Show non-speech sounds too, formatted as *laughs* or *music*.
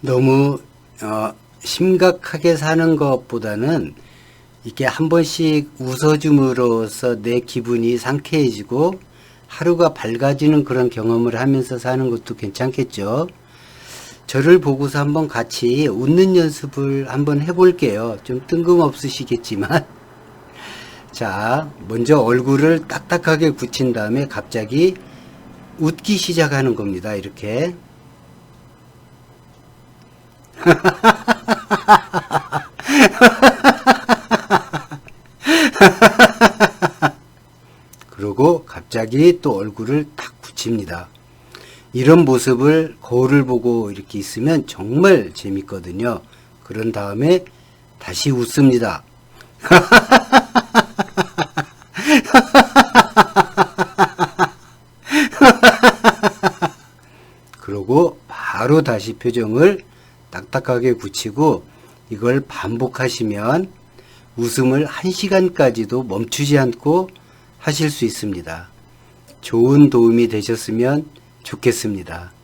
너무 어, 심각하게 사는 것보다는 이렇게 한 번씩 웃어줌으로써 내 기분이 상쾌해지고 하루가 밝아지는 그런 경험을 하면서 사는 것도 괜찮겠죠. 저를 보고서 한번 같이 웃는 연습을 한번 해볼게요. 좀 뜬금없으시겠지만. *laughs* 자, 먼저 얼굴을 딱딱하게 굳힌 다음에 갑자기 웃기 시작하는 겁니다. 이렇게. *laughs* 그러고 갑자기 또 얼굴을 딱 굳힙니다. 이런 모습을 거울을 보고 이렇게 있으면 정말 재밌거든요. 그런 다음에 다시 웃습니다. *laughs* 그러고 바로 다시 표정을 딱딱하게 굳히고 이걸 반복하시면 웃음을 한 시간까지도 멈추지 않고 하실 수 있습니다. 좋은 도움이 되셨으면 좋겠습니다.